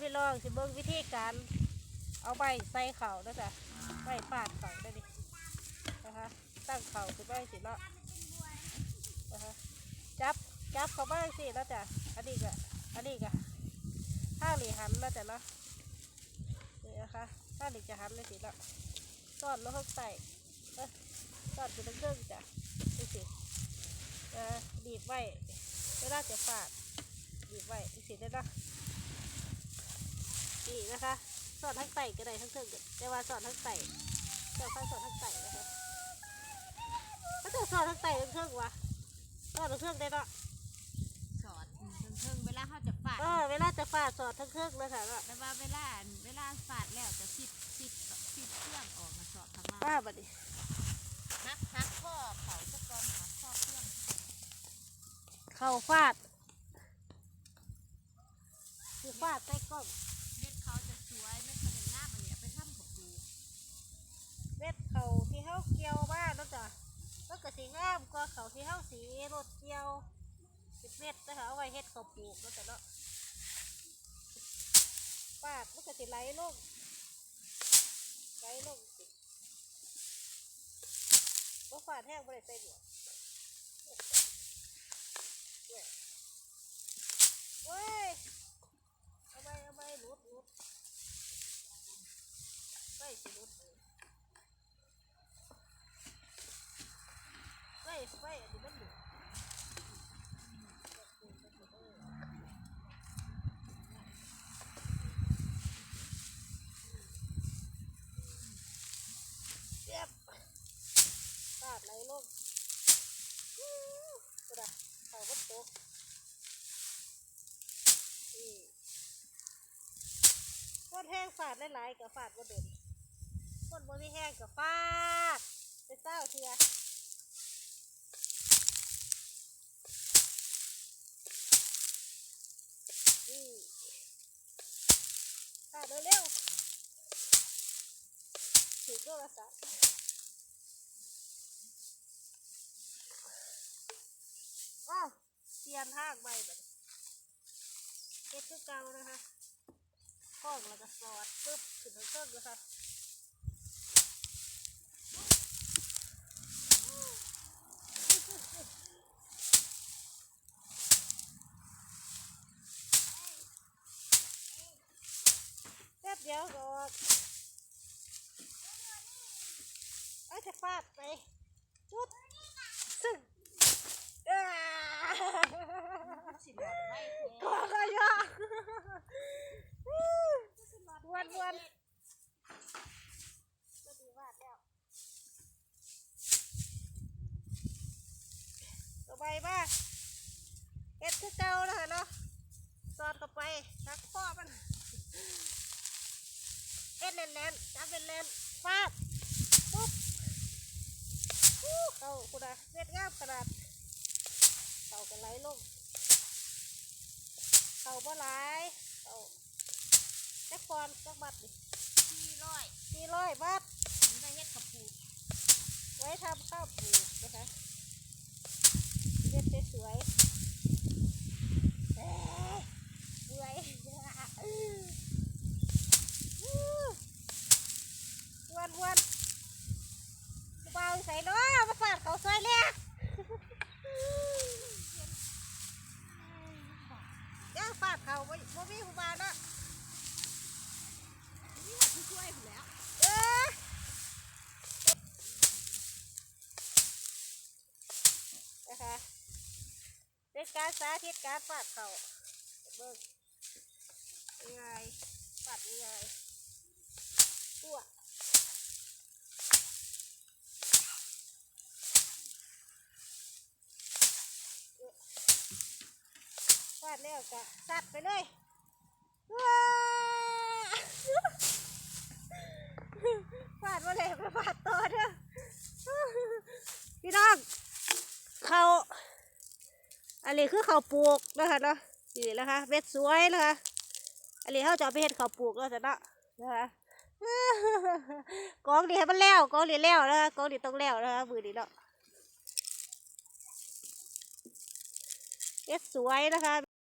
พี่ลองสิเบิ่งวิธีการเอาใบใส่เข่าเด้อจ้ะใบปาดเข่าได้ดินะคะตั้งเข่าคือใบสิเนาะนะคะจับจับเขาบ้างสิแล้วจ้ะอันนี้ก็อันนี้ก็ถ้าหลีหันแล้วจ้ะเนาะนี่นะคะถ้าหลีจะหันเลยสิเนาะซ่อนแล้วข้างใต้เอ้ยซ่อนไปทั้งเครื่องจ้ะดูสิเออดีบไว้เวลาจะฟาดดีบไว้ดูสิได้เนาะ นี่นะคะ สอดทั้งไต่ก็ได้ทั้งเครื่องก็แต่ว่าสอดทั้งไต่เจ้าข้าสอดทั้งไต่นะคะถ้าเจ้าสอดทั้งไต่ทั้งเครื่องวะสอดทั้งเครื่องได้เนาะสอดเพิ่งๆเวลาเขาจะฟาดเออเวลาจะฟาดสอดทั้งเครื่องเลยค่ะก็แต่ว่าเวลาเวลาฟาดแล้วจะซิดซิดซิดเครื่องออกมาสอดข้างนอกป้าบัดนี้ฮักฮักข้อเขาตะกอนฮักข้อเครื่องเข่าฟาดคือฟาดใต้กล้อง เม็ดเขาจะสวยเม็ดเขาจะงามอันเนี้ยไปทำกับดู เม็ดเข่าที่เฮาเกี่ยวมาแล้วจ้ะแล้วก็สีงามก ว่าเขาที่เฮาสีรถเกี่ยวเป็นเม็ดนะคะเอาไว้เฮ็ดข้าวปลูกแล้วจ้ะเนาะฟาดมันก็สิไหลลงไหลลงสิว่าฝาดแห้งบ่ได้ใส่หมวกเนี่ยเว้ยเอาไปเอาไปหลุดหลุดไปสิหลุดเลยไปไปอันนี้มันหลุดเจ็บ ฟาดไห ลงกระดาษเข่าก็ตกนี่คนแห้งฟาดหลายๆกับฟาดบ่เดินคนบ่มีแห้งกับฟาดไปเศร้าเถื่อนี่ฟาดเร็วๆถือโทรศัพท์ อ้าวเปลี่ยนทางใบแบบเก็บคือเก่านะคะข้องแล้วก็สอดปึ๊บขึ้นเครื่องเลยค่ะแป๊บเดียวก็ออกเอาจะฟาดไปจุดซึ่งอ่า สิหลอดไว้ก็ก็ยากวนวนก็ดีวาดแล้วต่อไปบ้าเอ็ดคือเก่าแล้วเนาะสอดเข้าไปทักข้อมันเอ็ดแน่นๆจับแน่นๆฟาดปุ๊บอู้เข้าคุณอะเม็ดงามขนาด เข้ากันไหลลงเขาบ่หลายเขาจักฟอนจักบัตรดิที่ร้อยสี่ร้อยบาทนี่มาเฮ็ดกับปูไว้ทำข้าวปลูกนะคะเรียบสวยๆเอ้ยเบื่อยวันวันเบาใส่เนาะมาฝาดเขาซอยแรกย่างฝาดเขาบ่บ่มีผู้บาวเนาะ นี่ผู้ช่วยอยู่แล้ว เอ้ยนะคะเป็น การสาธิตการปาดเขาเบิ้งยังไงปาดยังไงตัวปาดแล้วก็สัดไปเลยว้า ฟาดมาเลยมาฟาดต่อเด้อพี่น้องเขา อันนี้คือเขาวปลูกนะคะเนาะนี่นะคะเม็ดสวยนะคะอันนี้เขาจะเอาไปเห็ดเขาวปลูกแล้วจะเนาะนะคะกองดีให้มันแล้วกองดีแล้วนะคะกองดีต้องแล้วนะคะมือดีเนาะเม็ดสวยนะคะ